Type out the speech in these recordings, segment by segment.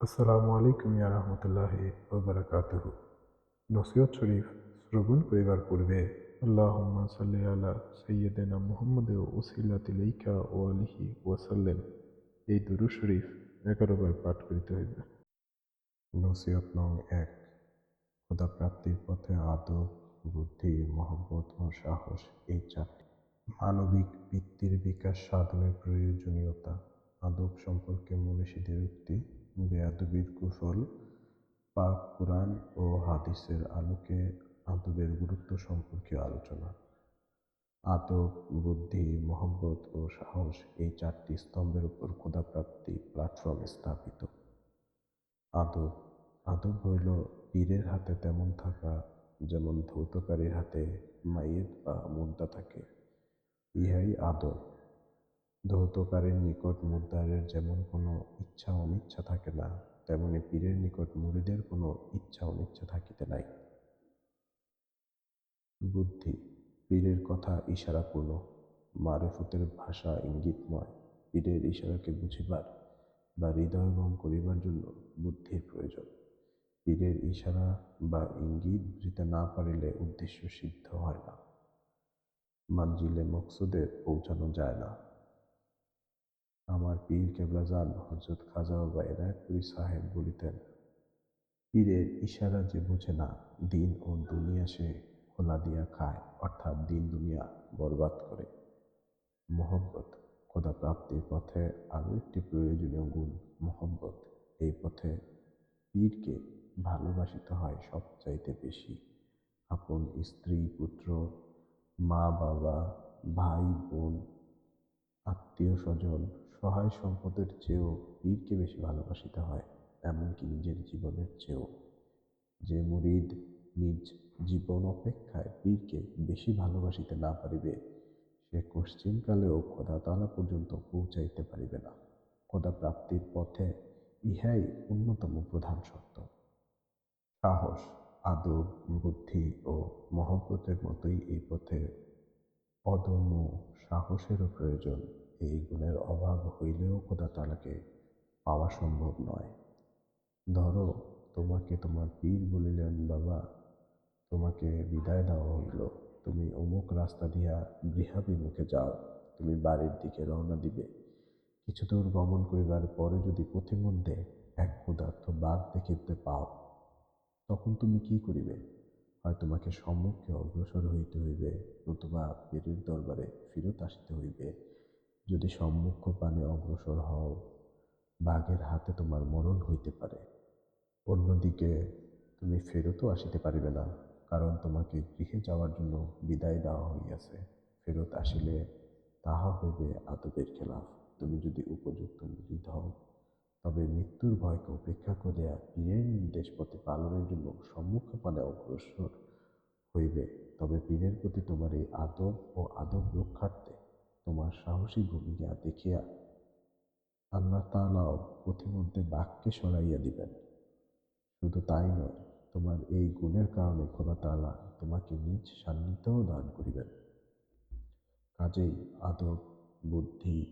আসসালামু আলাইকুম ইয়া রহমতুল্লাহি ওবরাকাতুহ নসিহত শরীফ শ্রবণ করিবার পূর্বে আল্লাহুম্মা সাল্লি আলা সাইয়্যিদিনা মুহাম্মদ ও উসিলাতিলাইকা ও আলিহি ওয়াসাল্লাম এই দুরূদ শরীফ এগারো বার পাঠ করিতে হইবে। নসিহত নং এক খোদা প্রাপ্তির পথে আদব, বুদ্ধি, মহব্বত ও সাহস এই চারটি। মানবিক বৃত্তির বিকাশ সাধনের প্রয়োজনীয়তা, আদব সম্পর্কে মনীষীদের উক্তি বেয়াদবির কুফল পাক কোরআন ও হাদিসের আলোকে আদবের গুরুত্ব সম্পর্কে আলোচনা। আদব, বুদ্ধি, মহব্বত ও সাহস এই চারটি স্তম্ভের উপর ক্ষুধাপ্রাপ্তি প্ল্যাটফর্ম স্থাপিত। আদব আদব হইল পীরের হাতে তেমন থাকা, যেমন ধৌতকারীর হাতে মাইয়ের বা মুদ্রা থাকে। ইহাই আদব। ধৌতকারীর নিকট মুদ্রারের যেমন কোনো ইচ্ছা অনিচ্ছা থাকে না, তেমনি পীরের নিকট মুড়িদের কোনো ইচ্ছা অনিচ্ছা থাকিতে নাই। বুদ্ধি, পীরের কথা ইশারাপূর্ণ, মারেফতের ভাষা ইঙ্গিতময়, পীরের ইশারাকে বুঝিবার বা হৃদয়ঙ্গম করিবার জন্য বুদ্ধির প্রয়োজন। পীরের ইশারা বা ইঙ্গিত বুঝিতে না পারিলে উদ্দেশ্য সিদ্ধ হয় না। মানজিলে মকসুদে পৌঁছানো যায় না। আমার পীর কেবলাজান হজরত খাজা বাবা এনায়তপুরী সাহেব বলিতেন, পীরের ইশারা যে বোঝে না, দিন ও দুনিয়া সে খোলা দিয়া খায়, অর্থাৎ দিন দুনিয়া বরবাদ করে। মোহব্বত, খোদা প্রাপ্তির পথে আরও একটি প্রয়োজনীয় গুণ মোহব্বত, এই পথে পীরকে ভালোবাসিতে হয় সবচাইতে বেশি। আপন স্ত্রী, পুত্র মা বাবা ভাই, বোন আত্মীয় স্বজন সহায় সম্পদের চেয়েও পীরকে বেশি ভালোবাসিতে হয়, এমনকি নিজের জীবনের চেয়েও। যে মুরিদ নিজ জীবন অপেক্ষায় পীরকে বেশি ভালোবাসিতে না পারিবে, সে কশ্চিনকালেও খোদা তালা পর্যন্ত পৌঁছাইতে পারিবে না। খোদা প্রাপ্তির পথে ইহাই অন্যতম প্রধান শর্ত। সাহস আদব বুদ্ধি ও মহব্বতের মতোই এই পথে অদম্য সাহসেরও প্রয়োজন। এই গুণের অভাব হইলেও খোদা তালাকে পাওয়া সম্ভব নয়। ধরো, তোমাকে তোমার পীর বলিলেন, বাবা, তোমাকে বিদায় দেওয়া হইল। তুমি অমুক রাস্তা দিয়া গৃহাভিমুখে যাও। তুমি বাড়ির দিকে রওনা দিবে। কিছু দূর গমন করিবার পরে যদি পথিমধ্যে এক ক্ষুধার্থ বাঘ দেখিতে পাও, তখন তুমি কি করিবে? হয় তোমাকে সম্মুখে অগ্রসর হইতে হইবে, নতুবা পীরের দরবারে ফিরত আসিতে হইবে। যদি সম্মুখ পানে অগ্রসর হও, বাঘের হাতে তোমার মরণ হইতে পারে। অন্যদিকে তুমি ফেরতও আসিতে পারিবে না, কারণ তোমাকে গৃহে যাওয়ার জন্য বিদায় দেওয়া হইয়াছে। ফেরত আসিলে তাহা হইবে আদবের খেলাফ। তুমি যদি উপযুক্ত মুরিদ হও, তবে মৃত্যুর ভয়কে উপেক্ষা করিয়া পীরের নির্দেশ পথে পালনের জন্য সম্মুখ পানে অগ্রসর হইবে। তবে পীরের প্রতি তোমার এই আদব ও আদব রক্ষার্থে তোমার সাহসী ভূমিকা দেখিয়া আল্লাহ তালাও পথিমধ্যে বাক্যে সরাইয়া দিবেন। শুধু তাই নয়, তোমার এই গুণের কারণে খোদা তালা তোমাকে নিজ সান্নিধ্যও দান করিবেন। কাজেই আদব, বুদ্ধি,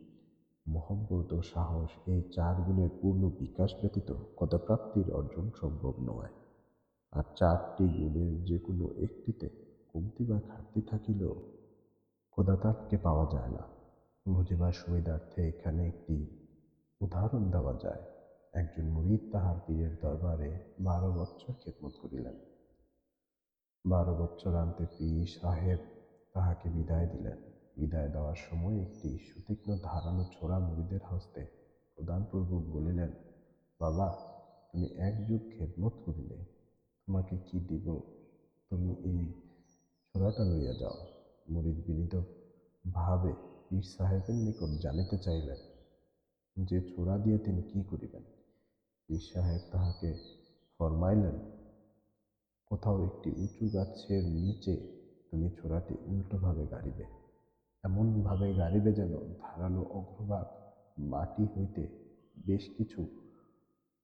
মহব্বত ও সাহস এই চার গুণের পূর্ণ বিকাশ ব্যতীত কদাপ্রাপ্তির অর্জন সম্ভব নয়। আর চারটি গুণের যে কোনো একটিতে কমতি বা ঘাটতি থাকিলেও খোদাতাককে পাওয়া যায় না। বুঝিবার সুবিধার্থে এখানে একটি উদাহরণ দেওয়া যায়। একজন মুরিদ তাহার পীরের দরবারে বারো বৎসর খেদমত করিলেন। বারো বৎসর আনতে পীর সাহেব তাহাকে বিদায় দিলেন। বিদায় দেওয়ার সময় একটি সুতীক্ষ্ণ ধারালো ছোড়া মুড়িদের হস্তে প্রদানপূর্বক বলিলেন, বাবা, তুমি এক যুগ খেদমত করিলে। তোমাকে কি দিব? তুমি এই ছোড়াটা লইয়া যাও। মুরিদ বিনীত ভাবে পীর সাহেবের নিকট জানিতে চাইলেন, যে ছোড়া দিয়ে তিনি কি করিবেন? পীর সাহেব তাহাকে ফরমাইলেন, কোথাও একটি উঁচু গাছের নিচে তুমি ছোড়াটি উল্টোভাবে গাড়িবে। এমনভাবে গাড়িবে যেন ধারালো অগ্রভাগ মাটি হইতে বেশ কিছু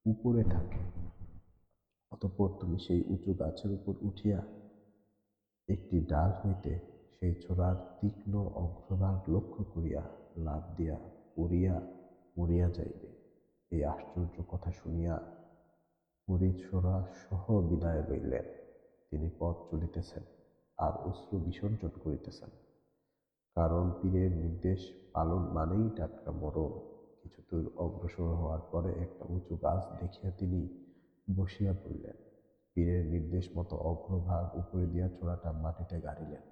উপরে থাকে। অতঃপর তুমি সেই উঁচু গাছের উপর উঠিয়া একটি ডাল হইতে সেই ছোড়ার তীক্ষ্ণ অগ্রভাগ লক্ষ্য করিয়া লাভ দিয়া পড়িয়া মরিয়া যাইবে। এই আশ্চর্য কথা শুনিয়া সহ বিদায় লইলেন। তিনি পথ চলিতেছেন আর অশ্রু বিসর্জন করিতেছেন। কারণ পীরের নির্দেশ পালন মানেই টাটকা মরণ। কিছু দূর অগ্রসর হওয়ার পরে একটা উঁচু গাছ দেখিয়া তিনি বসিয়া পড়িলেন। পীরের নির্দেশ মতো অগ্রভাগ উপরে দিয়া ছোড়াটা মাটিতে গাড়িলেন।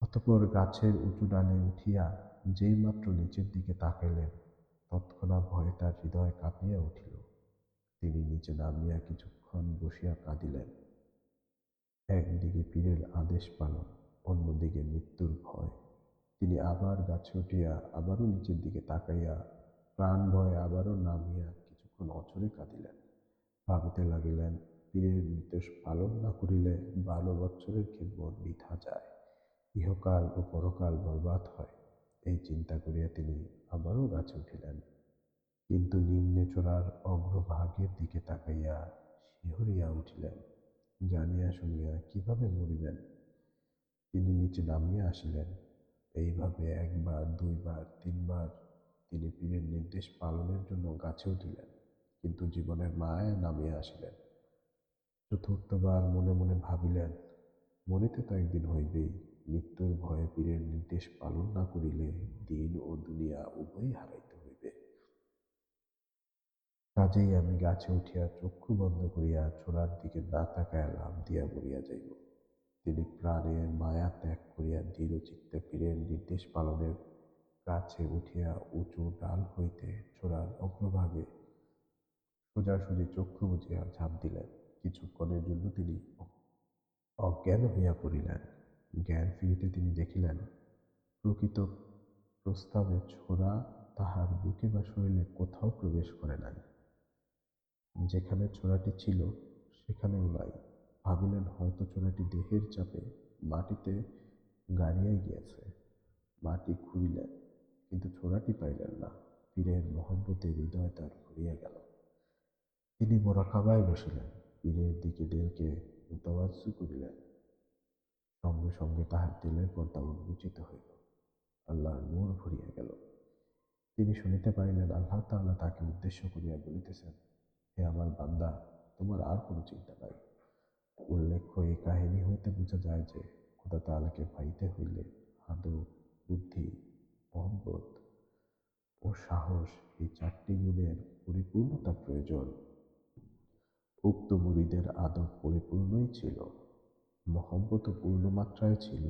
অতঃপর গাছের উঁচু ডালে উঠিয়া যেই মাত্র নিচের দিকে তাকাইলেন, তৎক্ষণাৎ ভয়ে তার হৃদয় কাঁপিয়া উঠিল। তিনি নিচে নামিয়া কিছুক্ষণ বসিয়া কাঁদিলেন। একদিকে পীরের আদেশ পালন, অন্যদিকে মৃত্যুর ভয়। তিনি আবার গাছে উঠিয়া আবারও নিচের দিকে তাকাইয়া প্রাণ ভয়ে আবারও নামিয়া কিছুক্ষণ অচরে কাঁদিলেন। ভাবিতে লাগিলেন, পীরের নির্দেশ পালন না করিলে বারো বৎসরের খেদমত বৃথা যায়। ইহকাল ও পরকাল বরবাদ হয়। এই চিন্তা করিয়া তিনি আবারও গাছে উঠিলেন। কিন্তু নিম্নে চোরার অগ্রভাগের দিকে তাকাইয়া শিহরিয়া উঠিলেন, জানিয়া শুনিয়া কীভাবে মরিবেন? তিনি নিচে নামিয়া আসিলেন। এইভাবে একবার, দুইবার, তিনবার তিনি পীরের নির্দেশ পালনের জন্য গাছে উঠিলেন, কিন্তু জীবনের মায়ায় নামিয়া আসিলেন। চতুর্থবার মনে মনে ভাবিলেন, মরিতে তো একদিন হইবেই। মৃত্যুর ভয়ে পীরের নির্দেশ পালন না করিলে দিন ও দুনিয়া উভয়ই হারাইতে হইবে। কাজেই আমি গাছে উঠিয়া চক্ষু বন্ধ করিয়া ছোড়ার দিকে না তাকায়া লাভ দিয়া মরিয়া যাইব। তিনি প্রাণের মায়া ত্যাগ করিয়া দৃঢ় চিত্তে পীরের নির্দেশ পালনের গাছে উঠিয়া উঁচু ডাল হইতে ছোড়ার অগ্রভাগে সোজাসুজি চক্ষু বুঝিয়া ঝাঁপ দিলেন। কিছুক্ষণের জন্য তিনি অজ্ঞান হইয়া পড়িলেন। জ্ঞান ফিরিতে তিনি দেখিলেন, প্রকৃত প্রস্তাবে ছোড়া তাহার বুকে বা শরীরে কোথাও প্রবেশ করে নাই। যেখানে ছোড়াটি ছিল, সেখানেও নাই। ভাবিলেন হয়তো ছোড়াটি দেহের চাপে মাটিতে গাড়িয়া গিয়াছে। মাটি খুঁড়িলেন, কিন্তু ছোড়াটি পাইলেন না। পীরের মহব্বতে হৃদয় তার ভরিয়া গেল। তিনি মোরাকাবায় বসিলেন। পীরের দিকে দিলকে মুতাবাজ্জু করিলেন। সঙ্গে সঙ্গে তাহার দিলের পর্দা উন্মোচিত হইল। আল্লাহর নূর ভরিয়া গেল। তিনি শুনিতে পারিলেন, আল্লাহ তাআলা তাকে উদ্দেশ্য করিয়া বলিতেছেন, হে আমার বান্দা, তোমার আর কোনো চিন্তা নাই। উল্লেখ্য এই কাহিনী হইতে বোঝা যায় যে, খোদা তাআলাকে পাইতে হইলে আদব বুদ্ধি, মহব্বত ও সাহস এই চারটি গুণের পরিপূর্ণতা প্রয়োজন। উক্ত মুরিদের আদব পরিপূর্ণই ছিল। মহব্বত পূর্ণমাত্রায় ছিল,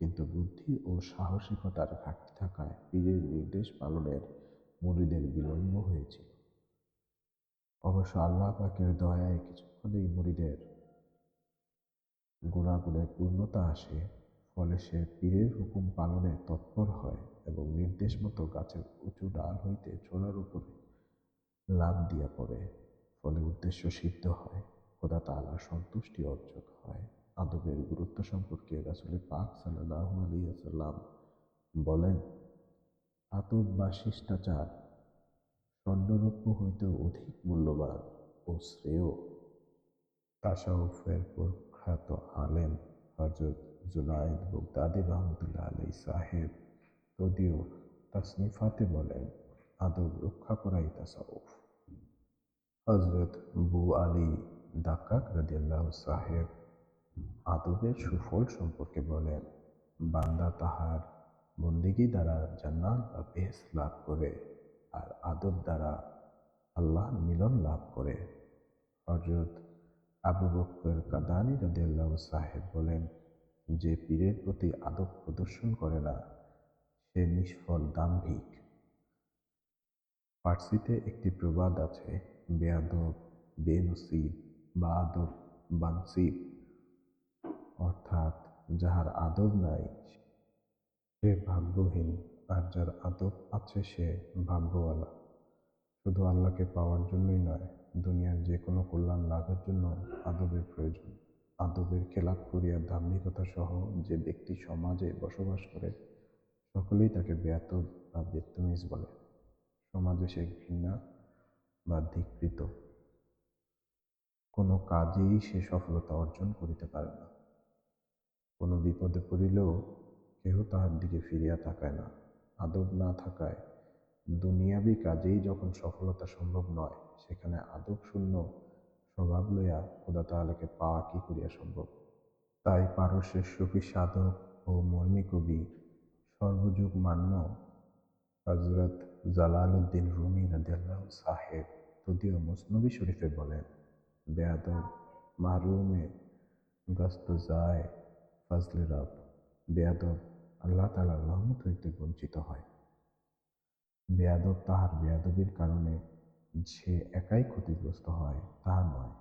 কিন্তু বুদ্ধি ও সাহসিকতার ঘাটতি থাকায় পীরের নির্দেশ পালনের মুরিদের বিলম্ব হয়েছিল। অবশ্য আল্লাহ পাকের দয়ায় কিছুক্ষণেই মুরিদের গুণাগুণের পূর্ণতা আসে, ফলে সে পীরের হুকুম পালনে তৎপর হয় এবং নির্দেশ মতো গাছের উঁচু ডাল হইতে ছোড়ার উপরে লাভ দিয়া পড়ে, ফলে উদ্দেশ্য সিদ্ধ হয়, খোদা তাআলার সন্তুষ্টি অর্জন হয়। আদবের গুরুত্ব সম্পর্কে রাসুল পাক সাল্লাহ আলিয়াল্লাম বলেন, আদব বা শিষ্টাচার স্বর্ণরৌপ্য হইতেও অধিক মূল্যবান ও শ্রেয়। তাসাউফের প্রখ্যাত আলেম হজরত জুনায়দ বুগদাদি রহমতুল্লাহ আলাই সাহেব যদিও তাসনিফাতে বলেন, আদব রক্ষা করাই তাসাউফ হজরত বু আলী দাক্কাক রাদিয়াল্লাহু সাহেব আদবের সুফল সম্পর্কে বলেন, বান্দা তাহার বন্দিগি দ্বারা জান্নাত বা বেহেস লাভ করে আর আদব দ্বারা আল্লাহ মিলন লাভ করে। হজরত আবু বক্কর কাদানি রাদিয়াল্লাহ সাহেব বলেন, যে পীরের প্রতি আদব প্রদর্শন করে না, সে নিষ্ফল দাম্ভিক। ফার্সিতে একটি প্রবাদ আছে, বেয়াদব, বেনসিব বা আদব বানসিব। অর্থাৎ যাহার আদব নাই, সে ভাগ্যহীন আর যার আদব আছে সে ভাগ্যওয়ালা। শুধু আল্লাহকে পাওয়ার জন্যই নয়, দুনিয়ার যে কোনো কল্যাণ লাভের জন্য আদবের প্রয়োজন। আদবের খেলাপ করিয়া দাম্ভিকতা সহ যে ব্যক্তি সমাজে বসবাস করে, সকলেই তাকে বেয়াতব বা বেত্তমিজ বলে। সমাজে সে ঘৃণা বা ধিকৃত। কোনো কাজেই সে সফলতা অর্জন করিতে পারে না। কোনো বিপদে পড়িলেও কেহ তাহার দিকে ফিরিয়া তাকায় না, আদব না থাকায়। দুনিয়াবি কাজেই যখন সফলতা সম্ভব নয়, সেখানে আদব শূন্য স্বভাব লইয়া খোদা তাহলেকে পাওয়া কি করিয়া সম্ভব। তাই পারস্যের সুফি সাধক ও মর্মী কবি সর্বযুগ মান্য হজরত জালালউদ্দিন রুমি রাদিয়াল্লাহ সাহেব তদীয় মুসনবী শরীফে বলেন, বেয়াদব মারুমে গস্ত যায় ফজলে রব, বেয়াদব, আল্লাহ তালার রহমত হইতে বঞ্চিত হয়। বেয়াদব তাহার বেয়াদবির কারণে যে একাই ক্ষতিগ্রস্ত হয়, তাহা নয়।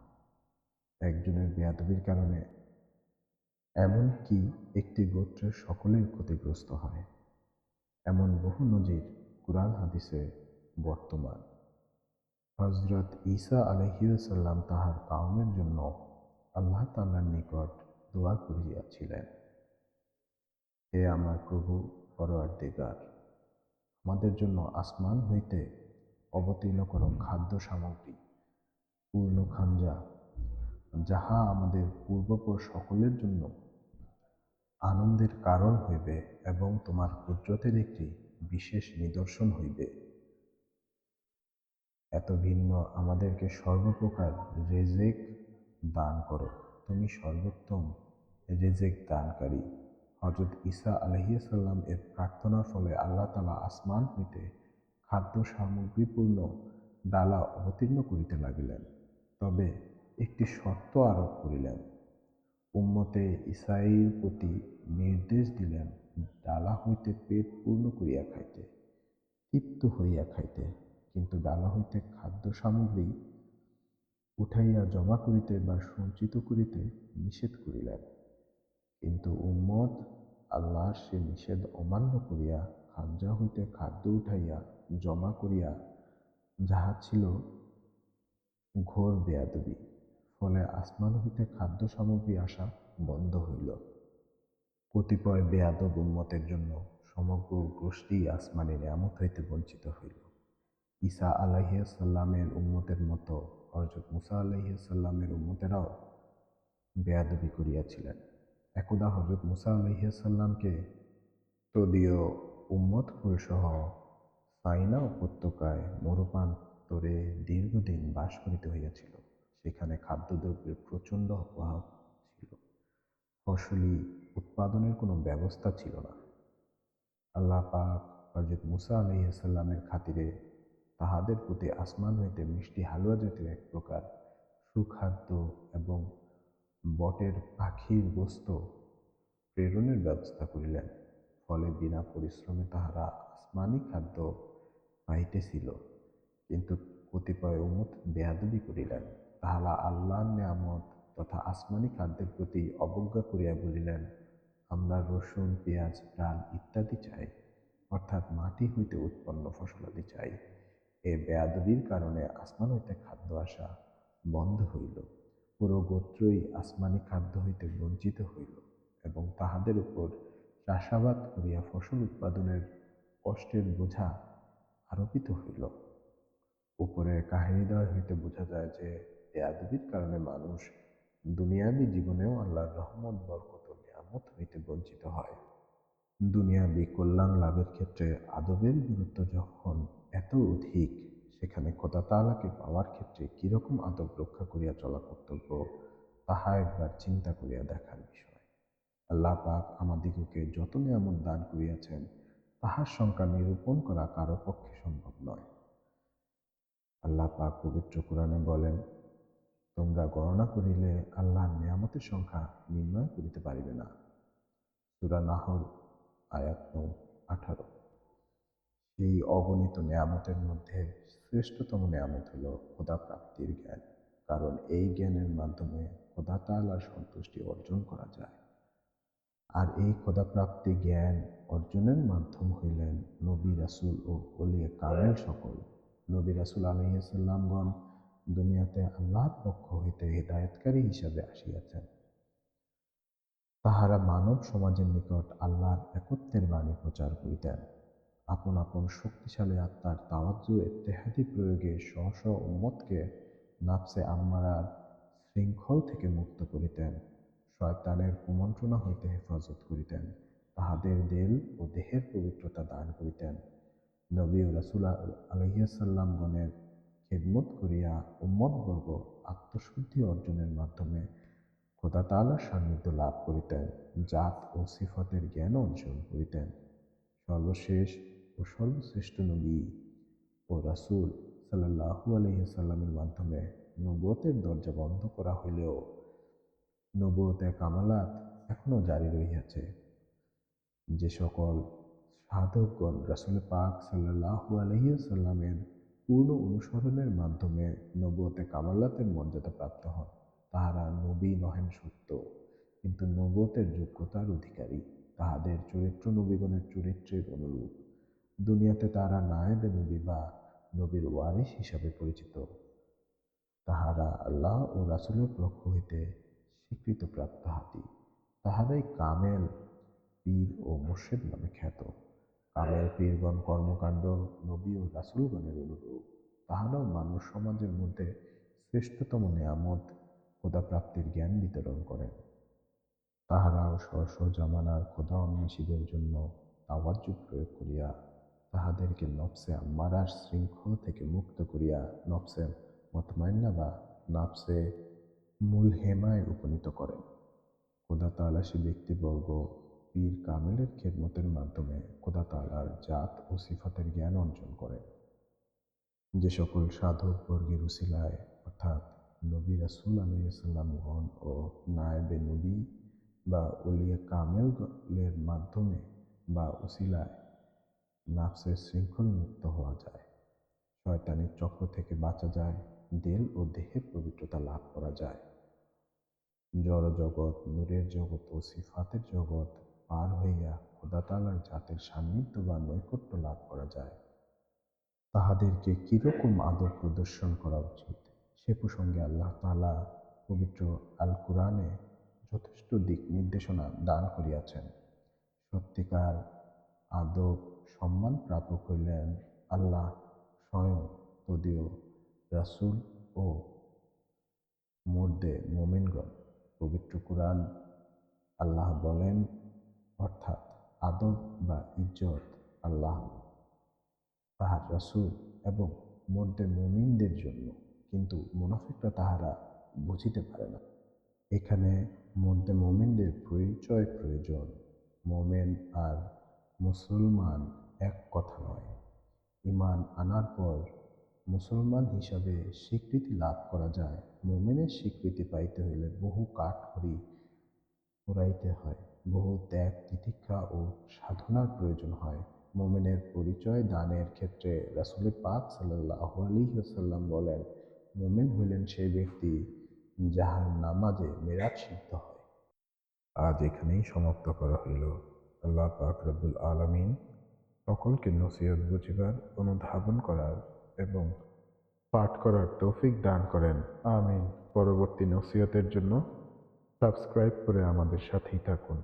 একজনের বেয়াদবির কারণে এমনকি একটি গোত্রের সকলেই ক্ষতিগ্রস্ত হয়? এমন বহু নজির কুরআন হাদিসে বর্তমান। হজরত ঈসা আলহিউসাল্লাম তাহার কাউমের জন্য আল্লাহ তাল্লার নিকট দোয়া করিয়াছিলেন। হে আমার প্রভু পরোয়ার দিগার আমাদের জন্য আসমান হইতে অবতীর্ণ করো খাদ্য সামগ্রী, পূর্ণ খাঞ্জা, যাহা আমাদের পূর্বপর সকলের জন্য আনন্দের কারণ হইবে এবং তোমার কুদরতের একটি বিশেষ নিদর্শন হইবে। এত ভিন্ন আমাদেরকে সর্বপ্রকার রেজেক দান করো। তুমি সর্বোত্তম রেজেক দানকারী। হজরত ঈসা আলহিসাল্লাম এর প্রার্থনার ফলে আল্লাহ তালা আসমান হইতে খাদ্য সামগ্রীপূর্ণ ডালা অবতীর্ণ করিতে লাগিলেন। তবে একটি শর্ত আরোপ করিলেন। উম্মতে ইসাইর প্রতি নির্দেশ দিলেন ডালা হইতে পেট পূর্ণ করিয়া খাইতে, তৃপ্ত হইয়া খাইতে। কিন্তু ডালা হইতে খাদ্য সামগ্রী উঠাইয়া জমা করিতে বা সঞ্চিত করিতে নিষেধ করিলেন। কিন্তু উম্মত আল্লাহর সে নিষেধ অমান্য করিয়া খাদ্যা হইতে খাদ্য উঠাইয়া জমা করিয়া যাহা ছিল ঘোর বেয়াদবি, ফলে আসমান হইতে খাদ্য সামগ্রী আসা বন্ধ হইল। কতিপয় বেয়াদব উন্মতের জন্য সমগ্র গোষ্ঠী আসমানের নিয়ামত হইতে বঞ্চিত হইল। ঈসা আলাহিসাল্লামের উন্মতের মতো হরজত মুসা আলাহিসাল্লামের উন্মতেরাও বেয়াদবি করিয়াছিলেন। একদা হজরত মুসা আলহিয়াসাল্লামকে তদীয় উম্মত সহ সাইনা উপত্যকায় মরুপান্তরে দীর্ঘদিন বাস করিতে হইয়াছিল। সেখানে খাদ্যদ্রব্যের প্রচণ্ড অভাব ছিল। ফসলি উৎপাদনের কোনো ব্যবস্থা ছিল না। আল্লাহ পাক হজরত মুসা আলহিহাসাল্লামের খাতিরে তাহাদের প্রতি আসমান হইতে মিষ্টি হালুয়া জাতীয় এক প্রকার সুখাদ্য এবং বটের পাখির গোস্ত প্রেরণের ব্যবস্থা করিলেন। ফলে বিনা পরিশ্রমে তাহারা আসমানি খাদ্য পাইতেছিল। কিন্তু কতিপয় উমত বেয়াদবি করিলেন। তাহারা আল্লাহর নিয়ামত তথা আসমানি খাদ্যের প্রতি অবজ্ঞা করিয়া বলিলেন, আমরা রসুন, পেঁয়াজ, ডাল ইত্যাদি চাই, অর্থাৎ মাটি হইতে উৎপন্ন ফসলাদি চাই। এ বেয়াদবির কারণে আসমান হইতে খাদ্য আসা বন্ধ হইল। পুরো গোত্রই আসমানি খাদ্য হইতে বঞ্চিত হইল এবং তাহাদের উপর চাষাবাদ করিয়া ফসল উৎপাদনের কষ্টের বোঝা আরোপিত হইল। উপরের কাহিনীদ্বয় হইতে বোঝা যায় যে বেয়াদবির কারণে মানুষ দুনিয়াবী জীবনেও আল্লাহর রহমত, বরকত নিয়ামত হইতে বঞ্চিত হয়। দুনিয়াবী কল্যাণ লাভের ক্ষেত্রে আদবের গুরুত্ব যখন এত অধিক সেখানে খোদা তালাকে পাওয়ার ক্ষেত্রে কীরকম আদব রক্ষা করিয়া চলা কর্তব্য তাহা একবার চিন্তা করিয়া দেখার বিষয়। আল্লাহ পাক আমাদিগকে যত নিয়ামত দান করিয়াছেন, তাহার সংখ্যা নিরূপণ করা কারও পক্ষে সম্ভব নয়। আল্লাহ পাক পবিত্র কোরআনে বলেন, তোমরা গণনা করিলে আল্লাহর নিয়ামতের সংখ্যা নির্ণয় করিতে পারিবে না। সুরা নাহল, আয়াত নৌ, আঠারো। এই অগণিত নিয়ামতের মধ্যে শ্রেষ্ঠতম নিয়ামত হল খোদা প্রাপ্তির জ্ঞান। কারণ এই জ্ঞানের মাধ্যমে খোদা তালার সন্তুষ্টি অর্জন করা যায়। আর এই খোদাপ্রাপ্তি জ্ঞান অর্জনের মাধ্যম হইলেন নবী রাসুল ও অলিয়ে কামেল সকল। নবী রাসুল আলহিসাল্লামগণ দুনিয়াতে আল্লাহর পক্ষ হইতে হৃদায়তকারী হিসাবে আসিয়াছেন। তাহারা মানব সমাজের নিকট আল্লাহর একত্বের বাণী প্রচার করিতেন। আপন আপন শক্তিশালী আত্মার তাওয়াজ্জু এত্তেহাদি প্রয়োগে স্ব স্ব উম্মতকে নাফসে আম্মারার শৃঙ্খল থেকে মুক্ত করিতেন, শয়তানের কুমন্ত্রণা হইতে হেফাজত করিতেন, তাহাদের দেল ও দেহের পবিত্রতা দান করিতেন। নবী রাসুল আলহিয়াসাল্লামগণের খেদমত করিয়া উম্মতবর্গ আত্মশুদ্ধি অর্জনের মাধ্যমে খোদা তালার সান্নিধ্য লাভ করিতেন, জাত ও সিফতের জ্ঞান অর্জন করিতেন। সর্বশেষ ও সর্বশ্রেষ্ঠ নবী ও রাসূল সাল্লাহু আলহিহাল্লামের মাধ্যমে নবতের দরজা বন্ধ করা হইলেও নবতের কামালাত এখনও জারি রহিয়াছে। যে সকল সাধকগণ রাসুল পাক সাল্লাহু আলহিউসাল্লামের পূর্ণ অনুসরণের মাধ্যমে নবতে কামালাতের মর্যাদা প্রাপ্ত হন, তাহারা নবী নহেন সত্য। কিন্তু নবতের যোগ্যতার অধিকারী তাহাদের চরিত্র নবীগণের চরিত্রের অনুরূপ। দুনিয়াতে তারা নায়েবে নবী বা নবীর ওয়ারিস হিসাবে পরিচিত। তাহারা আল্লাহ ও রাসুলের পক্ষ হইতে স্বীকৃত প্রাপ্ত হাতি। তাহারাই কামেল পীর ও মুর্শেদ নামে খ্যাত। কামেল পীরগণ কর্মকাণ্ড নবী ও রাসুলগণের অনুরূপ। তাহারাও মানুষ সমাজের মধ্যে শ্রেষ্ঠতম নেয়ামত খোদা প্রাপ্তির জ্ঞান বিতরণ করেন। তাহারাও স্ব জামানার খোদা অন্বেষীদের জন্য তাওয়াজ্জু প্রয়োগ করিয়া তাহাদেরকে নফসে আম্মারার শৃঙ্খল থেকে মুক্ত করিয়া নফসে মতমাইন্না বা নাফসে মূল হেমায় উপনীত করেন। খোদা তালা সে ব্যক্তিবর্গ, পীর কামেলের খেদমতের মাধ্যমে খোদা তালার জাত ও সিফাতের জ্ঞান অর্জন করেন যে সকল সাধক বর্গের উসিলায়, অর্থাৎ নবী রাসুল আলাইসাল্লামগণ ও নায়েবে নবী বা উলিয়া কামেলের মাধ্যমে বা উসিলায় নাফসের শৃঙ্খল মুক্ত হওয়া যায়। শয়তানের চক্র থেকে বাঁচা যায়, দেল ও দেহের পবিত্রতা লাভ করা যায়। জড় জগৎ নূরের জগৎ ও সিফাতের জগৎ পার হইয়া খোদা তালার জাতের সান্নিধ্য বা নৈকট্য লাভ করা যায়। তাহাদেরকে কীরকম আদর প্রদর্শন করা উচিত? সে প্রসঙ্গে আল্লাহ তালা পবিত্র আল কোরআনে যথেষ্ট দিক নির্দেশনা দান করিয়াছেন। সত্যিকার আদব সম্মান প্রাপক হইলেন আল্লাহ স্বয়ং তদীয় রাসুল ও মধ্যে মোমিনগণ। পবিত্র কোরআন আল্লাহ বলেন, অর্থাৎ আদব বা ইজ্জত আল্লাহ তাহার রাসুল এবং মধ্যে মুমিনদের জন্য, কিন্তু মুনাফিকরা তাহারা বুঝিতে পারে না। এখানে মধ্যে মোমেনদের পরিচয় প্রয়োজন। মোমেন আর মুসলমান এক কথা নয়। ইমান আনার পর মুসলমান হিসাবে স্বীকৃতি লাভ করা যায়, মোমেনের স্বীকৃতি পাইতে হইলে বহু কাঠখড়ি পোড়াইতে হয়, বহু ত্যাগ, তিতিক্ষা ও সাধনার প্রয়োজন হয়। মোমেনের পরিচয় দানের ক্ষেত্রে রাসুল পাক সাল্লাহ আলী সাল্লাম বলেন, মোমেন হইলেন সেই ব্যক্তি যাহার নামাজে মেরাজ সিদ্ধ হয়। আজ এখানেই সমাপ্ত করা হইল। আল্লাহ পাক রব্বুল আলমিন সকলকে নসিহত বুঝিবার, অনুধাবন করার এবং পাঠ করার তৌফিক দান করেন। আমিন। পরবর্তী নসিহতের জন্য সাবস্ক্রাইব করে আমাদের সাথেই থাকুন।